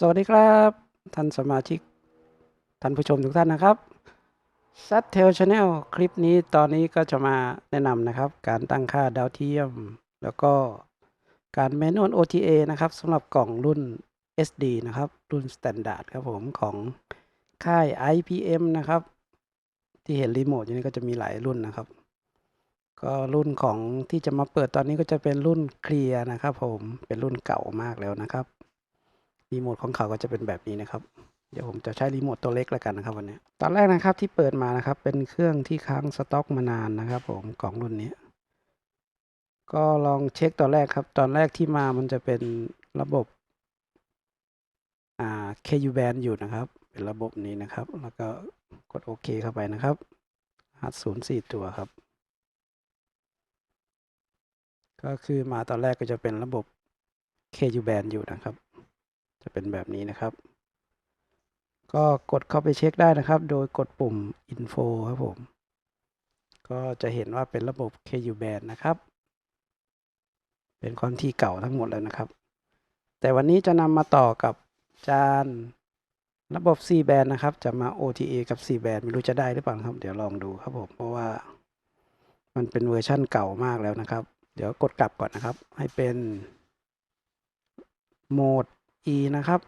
สวัสดีครับ ท่านสมาชิก ท่านผู้ชมทุกท่านนะครับ s a t t e l Channel คลิปนี้ตอนนี้ก็จะมาแนะนำนะครับ การตั้งค่าดาวเทียม แล้วก็การแมนนวล OTA นะครับสำหรับกล่องรุ่น SD นะครับ รุ่น Standard ครับผมของค่าย IPM นะครับ ที่เห็นรีโมทอยู่นี้ก็จะมีหลายรุ่นนะครับ ก็รุ่นของที่จะมาเปิดตอนนี้ก็จะเป็นรุ่นเคลียร์นะครับผมเป็นรุ่นเก่ามากแล้วนะครับ รีโมทของเขาก็จะเป็นแบบนี้นะครับ เดี๋ยวผมจะใช้รีโมทตัวเล็กแล้วกันนะครับวันนี้ ตอนแรกนะครับที่เปิดมานะครับ เป็นเครื่องที่ค้างสต็อกมานานนะครับ ผมของรุ่นนี้ ก็ลองเช็คตอนแรกครับ ตอนแรกที่มามันจะเป็นระบบอ่า KU band อยู่นะครับ เป็นระบบนี้นะครับ แล้วก็กดโอเคเข้าไปนะครับหัดศูนย์สี่ตัวครับ ก็คือมาตอนแรกก็จะเป็นระบบ KU band อยู่นะครับ จะเป็นแบบนี้นะครับ ก็กดเข้าไปเช็คได้นะครับ โดยกดปุ่ม info ครับผม ก็จะเห็นว่าเป็นระบบ KU band นะครับ เป็นความที่เก่าทั้งหมดแล้วนะครับ แต่วันนี้จะนำมาต่อกับจานระบบ C band นะครับ จะมา OTA กับ C band ไม่รู้จะได้หรือเปล่าครับ เดี๋ยวลองดูครับผม เพราะว่ามันเป็นเวอร์ชั่นเก่ามากแล้วนะครับ เดี๋ยวกดกลับก่อนนะครับ ให้เป็นโหมด E นะครับ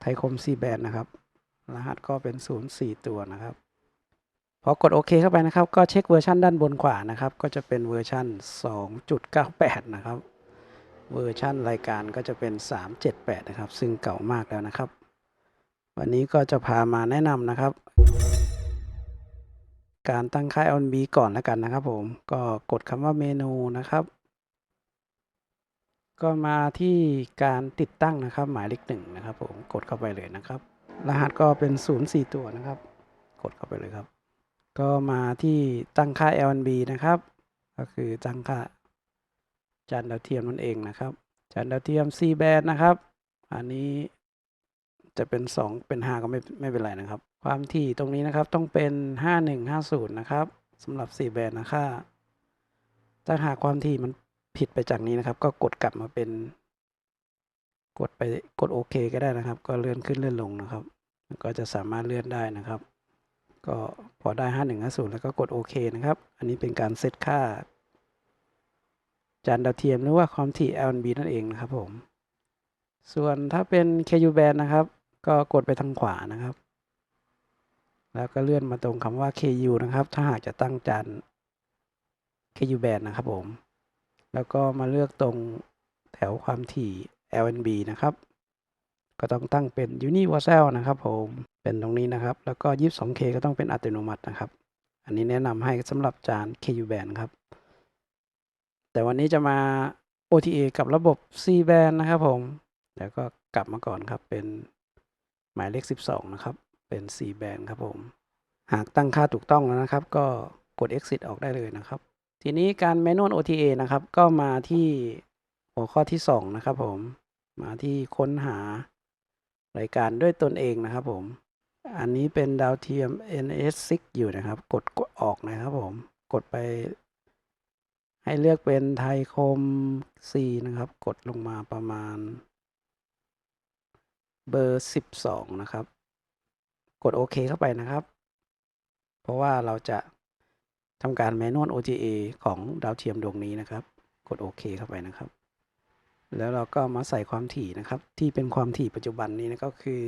ไทยคม C band นะครับ รหัสก็เป็น 0 4 ตัวนะครับพอกดโอเคเข้าไปนะครับ ก็เช็คเวอร์ชันด้านบนขวานะครับ ก็จะเป็นเวอร์ชัน2.98 นะครับ เวอร์ชันรายการก็จะเป็น 378 นะครับ ซึ่งเก่ามากแล้วนะครับ วันนี้ก็จะพามาแนะนำนะครับ การตั้งค่าย ONB ก่อนแล้วกันนะครับผม ก็กดคำว่าเมนูนะครับ ก็มาที่การติดตั้งนะครับ หมายเลขหนึ่งนะครับผมกดเข้าไปเลยนะครับ รหัสก็เป็น 0 4 ตัวนะครับ กดเข้าไปเลยครับ ก็มาที่ตั้งค่า LNB นะครับ ก็คือตั้งค่าจานดาวเทียมนั่นเองนะครับจานดาวเทียม C band นะครับ อันนี้จะเป็น 2 เป็น 5 ก็ไม่ไม่เป็นไรนะครับ ความถี่ตรงนี้นะครับต้องเป็น 5150 นะครับสำหรับ C band นะค่าถ้าหากความถี่มัน ผิดไปจากนี้นะครับ ก็กดกลับมาเป็น กดไปกดโอเคก็ได้นะครับ ก็เลื่อนขึ้นเลื่อนลงนะครับ ก็จะสามารถเลื่อนได้นะครับ ก็พอได้5150แล้วก็กดโอเคนะครับ อันนี้เป็นการเซตค่า จานดาวเทียมหรือว่าความถี่ LNB นั่นเองนะครับผม ส่วนถ้าเป็น KU band นะครับ ก็กดไปทางขวานะครับ แล้วก็เลื่อนมาตรงคำว่า KU นะครับ ถ้าหากจะตั้งจาน KU band นะครับผม แล้วก็มาเลือกตรงแถวความถี่ LNB นะครับ ก็ต้องตั้งเป็น Universal นะครับผมเป็นตรงนี้นะครับ แล้วก็ 22K ก็ต้องเป็นอัตโนมัตินะครับ อันนี้แนะนำให้สำหรับจาน KU band ครับ แต่วันนี้จะมา OTA กับระบบ C band นะครับผม แล้วก็กลับมาก่อนครับเป็นหมายเลข 12 นะครับ เป็น C band ครับผม หากตั้งค่าถูกต้องแล้วนะครับ ก็กด exit ออกได้เลยนะครับ ทีนี้การ manual OTA นะครับ ก็มาที่หัวข้อที่ 2 นะครับผม มาที่ค้นหารายการด้วยตนเองนะครับผม อันนี้เป็นดาวเทียม NS6 อยู่นะครับ กดกดออกนะครับผม กดไป ให้เลือกเป็นไทยคม C นะครับ กดลงมาประมาณ เบอร์ 12 นะครับ กดโอเคเข้าไปนะครับ เพราะว่าเราจะ ทำการ manual OTA ของดาวเทียมดวงนี้นะครับ กดโอเคเข้าไปนะครับ แล้วเราก็มาใส่ความถี่นะครับ ที่เป็นความถี่ปัจจุบันนี้นะก็คือ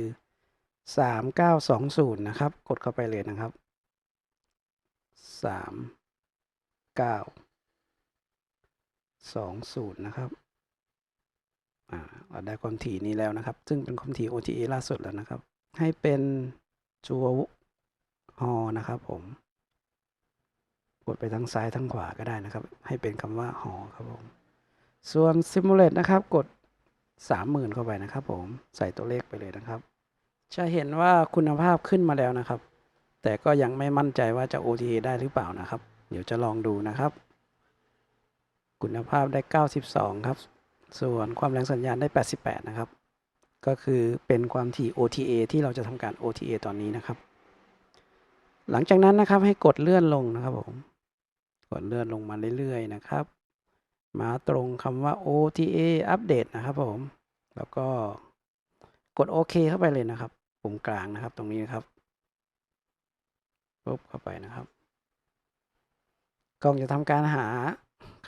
3920 นะครับ กดเข้าไปเลยนะครับ 3920 นะครับอ่าเราได้ความถี่นี้แล้วนะครับ ซึ่งเป็นความถี่ OTA ล่าสุดแล้วนะครับ ให้เป็นจัวฮอนะครับผม กดไปทั้งซ้ายทั้งขวาก็ได้นะครับ ให้เป็นคำว่าหอครับผม ส่วน Simulate นะครับ กด 30,000 เข้าไปนะครับ ผมใส่ตัวเลขไปเลยนะครับ จะเห็นว่าคุณภาพขึ้นมาแล้วนะครับ แต่ก็ยังไม่มั่นใจว่าจะ OTA ได้หรือเปล่านะครับ เดี๋ยวจะลองดูนะครับ คุณภาพได้ 92 ครับ ส่วนความแรงสัญญาณได้ 88 นะครับ ก็คือเป็นความถี่ OTA ที่เราจะทำการ OTA ตอนนี้นะครับหลังจากนั้นนะครับให้กดเลื่อนลงนะครับผม กดเลื่อนลงมาเรื่อยๆนะครับ มาตรงคำว่า OTA อัปเดตนะครับผม แล้วก็กดโอเคเข้าไปเลยนะครับ ปุ่มกลางนะครับตรงนี้นะครับปุ๊บเข้าไปนะครับ กล่องจะทำการหา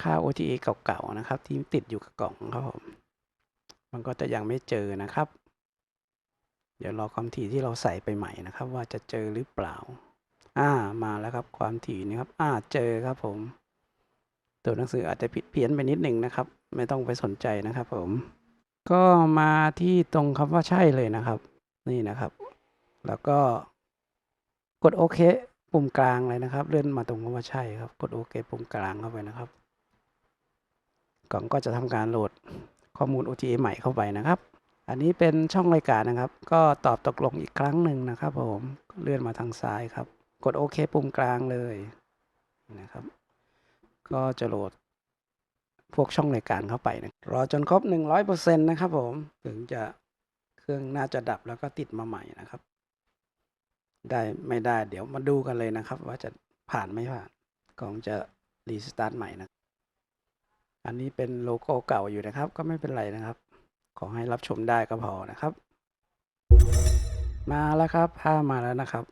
ค่า OTA เก่าๆนะครับ ที่ติดอยู่กับกล่องครับผม มันก็จะยังไม่เจอนะครับ เดี๋ยวรอความถี่ที่เราใส่ไปใหม่นะครับ ว่าจะเจอหรือเปล่า อ่ามาแล้วครับความถี่นี่ครับอ่าเจอครับผม ตัวหนังสืออาจจะผิดเพี้ยนไปนิดหนึ่งนะครับ ไม่ต้องไปสนใจนะครับผม ก็มาที่ตรงคำว่าใช่เลยนะครับ นี่นะครับ แล้วก็กดโอเคปุ่มกลางเลยนะครับ เลื่อนมาตรงคำว่าใช่ครับ กดโอเคปุ่มกลางเข้าไปนะครับกล่องก็จะทำการโหลดข้อมูล OTA ใหม่เข้าไปนะครับ อันนี้เป็นช่องรายการนะครับ ก็ตอบตกลงอีกครั้งหนึ่งนะครับผม เลื่อนมาทางซ้ายครับ กดโอเคปุ่มกลางเลยนะครับ ก็จะโหลดพวกช่องรายการเข้าไปนะรอจนครบ 100%นะครับผมถึงจะเครื่องน่าจะดับแล้วก็ติดมาใหม่นะครับ ได้ไม่ได้เดี๋ยวมาดูกันเลยนะครับ ว่าจะผ่านไม่ผ่านกองจะรีสตาร์ทใหม่นะ อันนี้เป็นโลโก้เก่าอยู่นะครับ ก็ไม่เป็นไรนะครับ ขอให้รับชมได้ก็พอนะครับ มาแล้วครับภาพมาแล้วนะครับ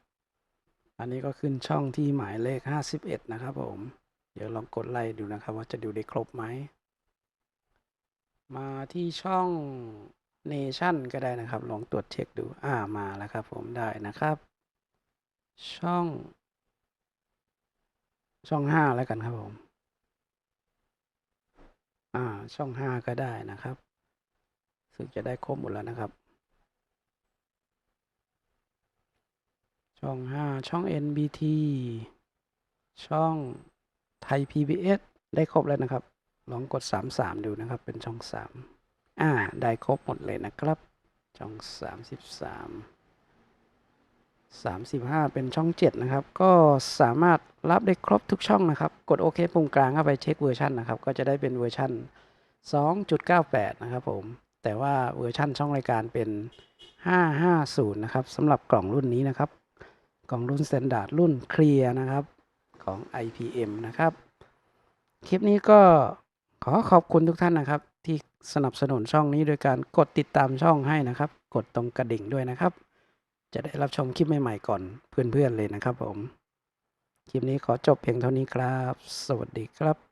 อันนี้ก็ขึ้นช่องที่หมายเลข 51 นะครับผม เดี๋ยวลองกดไล่ดูนะครับ ว่าจะดูได้ครบไหม มาที่ช่อง Nation ก็ได้นะครับ ลองตรวจเช็คดู อ่า มาแล้วครับผมได้นะครับ ช่อง ช่อง 5 แล้วกันครับผม อ่า ช่อง 5 ก็ได้นะครับ ซึ่งจะได้ครบหมดแล้วนะครับ ช่อง 5 ช่อง NBT ช่องไทย PBS ได้ครบแล้วนะครับ ลองกด 33 ดูนะครับ เป็นช่อง 3 อ่า ได้ครบหมดเลยนะครับ ช่อง 33 35 เป็นช่อง 7 นะครับ ก็สามารถรับได้ครบทุกช่องนะครับ กดโอเคปุ่มกลางเข้าไปเช็คเวอร์ชันนะครับ ก็จะได้เป็นเวอร์ชัน2.98 นะครับผม แต่ว่าเวอร์ชันช่องรายการเป็น 550 นะครับสำหรับกล่องรุ่นนี้นะครับ ของรุ่น Standard รุ่นเคลียร์นะครับของ IPM นะครับ คลิปนี้ก็ขอขอบคุณทุกท่านนะครับ ที่สนับสนุนช่องนี้โดยการกดติดตามช่องให้นะครับ กดตรงกระดิ่งด้วยนะครับ จะได้รับชมคลิปใหม่ๆก่อนเพื่อนๆเลยนะครับผม คลิปนี้ขอจบเพียงเท่านี้ครับ สวัสดีครับ